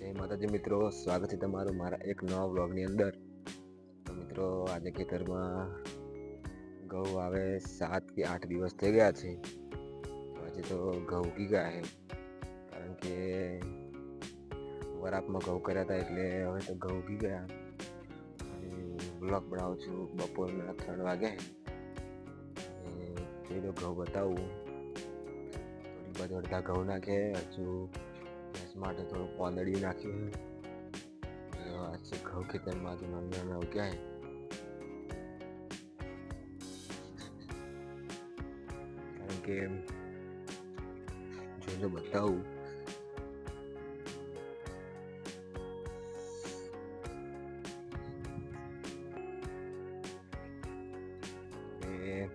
જય માતાજી મિત્રો સ્વાગત છે તમારું મારા એક નવા વ્લોગની અંદર તો મિત્રો આજે ખેતરમાં ઘઉં આવે સાત કે આઠ દિવસ થઈ ગયા છે તો આજે તો ઘઉં ઉગી ગયા છે કારણ કે વરાપમાં ઘઉં કર્યા હતા એટલે હવે તો ઘઉં ઉગી ગયા અને બ્લોગ બનાવું છું બપોરના ત્રણ વાગે અને તે તો ઘઉં બતાવું થોડી બધું અડધા ઘઉં નાખે હજુ ભેંસ માટે થોડું પોંદડિયું નાખ્યું છે. આજે ઘઉં ખેતરમાં મમ્મી અમે ઉગ્યા. કારણ કે જો બતાવું, એ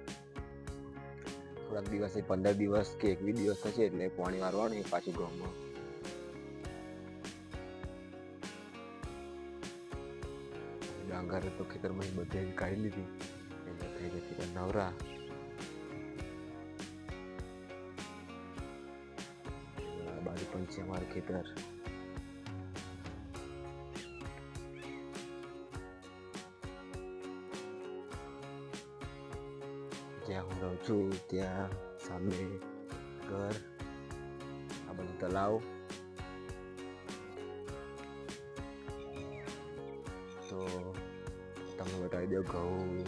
થોડાક દિવસ પંદર દિવસ કે એકવીસ દિવસ થશે એટલે પાણી વારવાનું પાછું ઘઉંમાં. ડાંગર તો ખેતરમાં બધે કાઢી લીધી એટલે થઈ જતી નવરા આ બાજુ પણ છે અમારું ખેતર જ્યાં હું રહું છું ત્યાં સામે ઘર આ બાજુ તલાવ તો તમને બતાવી દો ઘઉં